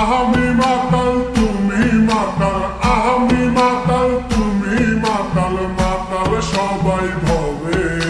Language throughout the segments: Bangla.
আহমি মাতাল তুমি মাতাল আহমি মাতাল তুমি মাতাল মাতাল সবাই ভবে।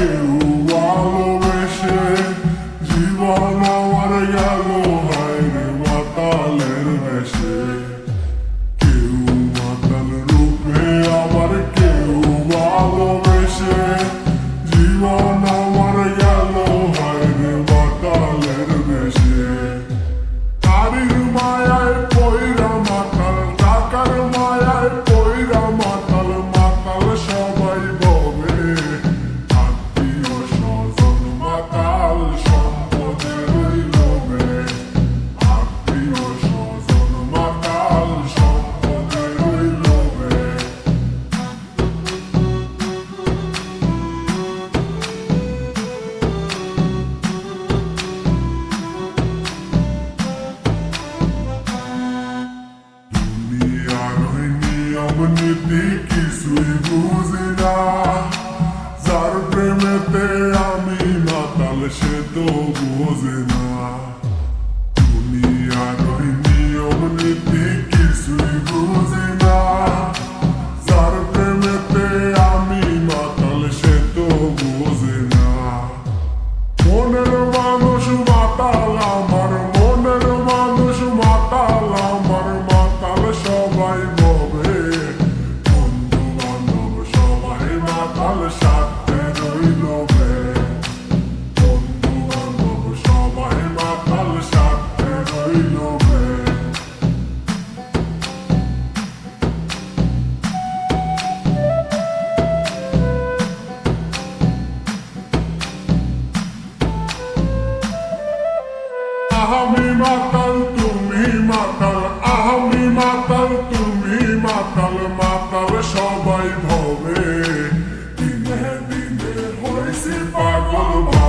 জীবনের দিক কিছুই বুঝি না যার প্রেমেতে আমি মাতাল সে তো বোঝে না Ahami my tanesi bak